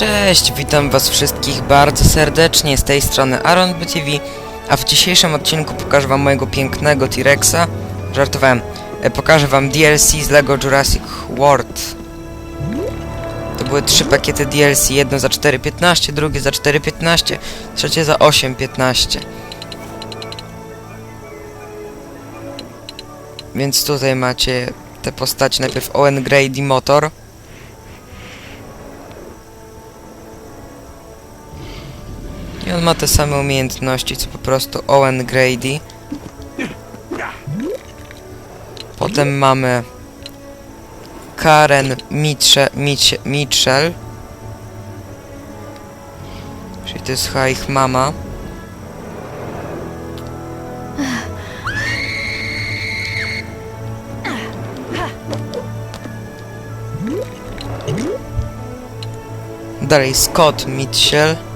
Cześć, witam was wszystkich bardzo serdecznie, z tej strony Aaron BTV, a w dzisiejszym odcinku pokażę wam mojego pięknego T-Rexa. Żartowałem. E, Pokażę wam DLC z LEGO Jurassic World. To były trzy pakiety DLC, jedno za 4,15, drugie za 4,15, trzecie za 8,15. Więc tutaj macie te postacie, najpierw Owen Grady Motor. I on ma te same umiejętności, co po prostu Owen Grady. Potem mamy Karen Mitche, Mitche, Mitchell. Czyli to jest chyba ich mama. Dalej Scott Mitchell.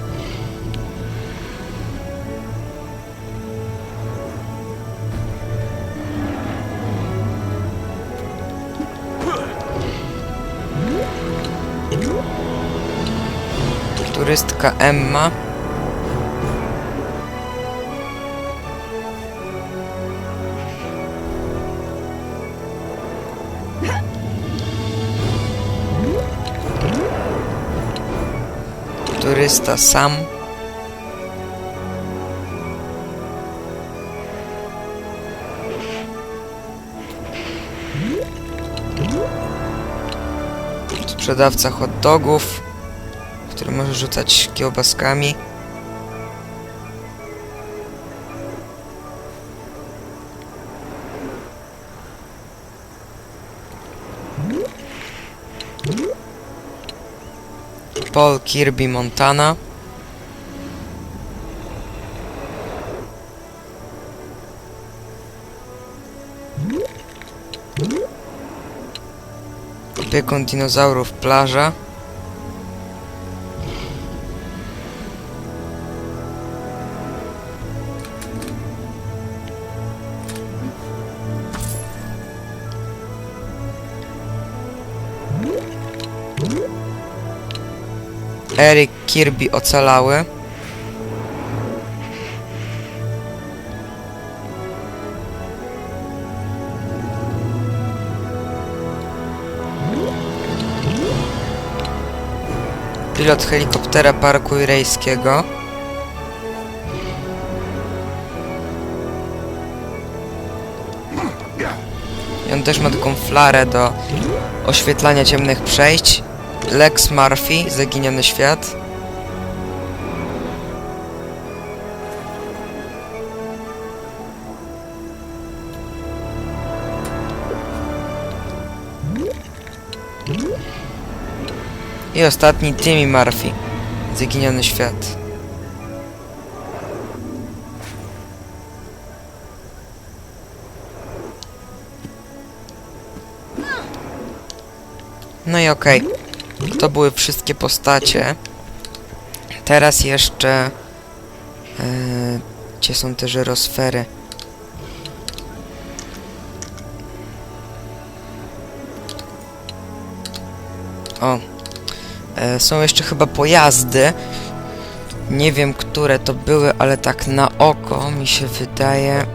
Turystka Emma. Turysta Sam. Sprzedawca hot dogów który może rzucać kiełbaskami. Paul Kirby Montana. Opiekun dinozaurów plaża. Eric Kirby ocalały. Pilot helikoptera parku irejskiego. I on też ma taką flarę do oświetlania ciemnych przejść. Lex Murphy, Zaginiony Świat. I ostatni Timmy Murphy, Zaginiony Świat. No i okej. To były wszystkie postacie. Teraz jeszcze... Yy, gdzie są te żyrosfery? O. E, są jeszcze chyba pojazdy. Nie wiem, które to były, ale tak na oko mi się wydaje...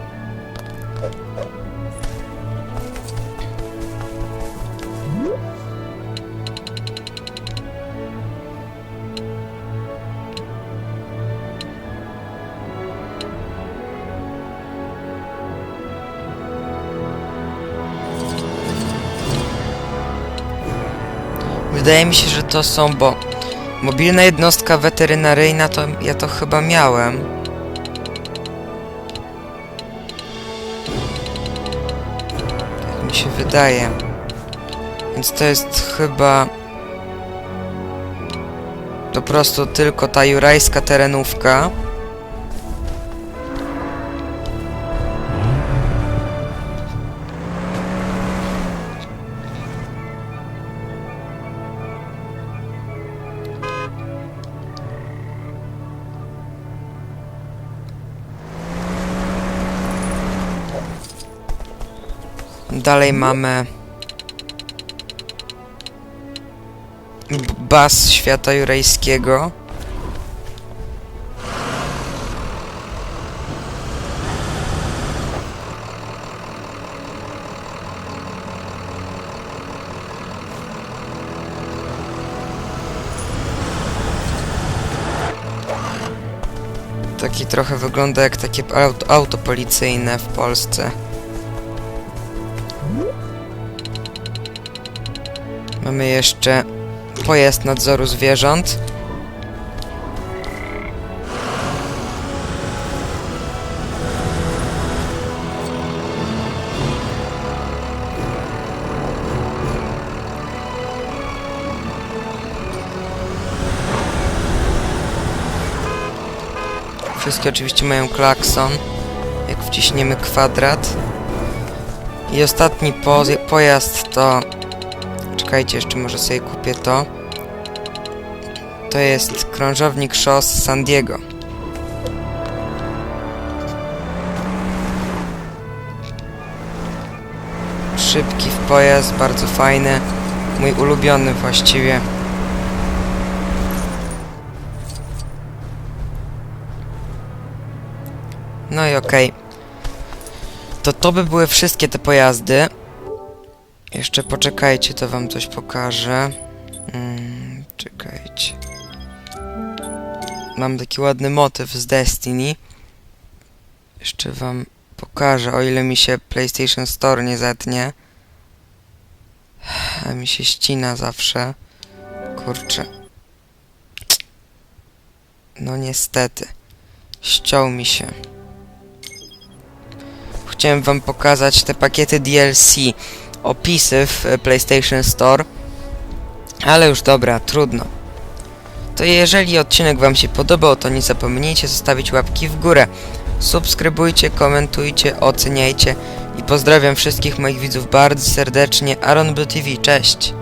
Wydaje mi się, że to są, bo mobilna jednostka weterynaryjna to ja to chyba miałem. Tak mi się wydaje. Więc to jest chyba po prostu tylko ta jurajska terenówka. Dalej mamy b- baz świata jurajskiego. Taki trochę wygląda jak takie auto, auto policyjne w Polsce. Mamy jeszcze pojazd nadzoru zwierząt. Wszystkie oczywiście mają klakson, jak wciśniemy kwadrat. I ostatni po pojazd to Czekajcie, jeszcze może sobie kupię to. To jest krążownik szos San Diego. Szybki w pojazd, bardzo fajny. Mój ulubiony właściwie. No i okej. To to by były wszystkie te pojazdy. Jeszcze poczekajcie, to wam coś pokażę. Mm, czekajcie. Mam taki ładny motyw z Destiny. Jeszcze wam pokażę, o ile mi się PlayStation Store nie zetnie. A mi się ścina zawsze. Kurczę. No niestety. Ściął mi się. Chciałem wam pokazać te pakiety DLC opisy w e, PlayStation Store. Ale już dobra, trudno. To jeżeli odcinek Wam się podobał, to nie zapomnijcie zostawić łapki w górę. Subskrybujcie, komentujcie, oceniajcie i pozdrawiam wszystkich moich widzów bardzo serdecznie. Aaron Blue TV, cześć!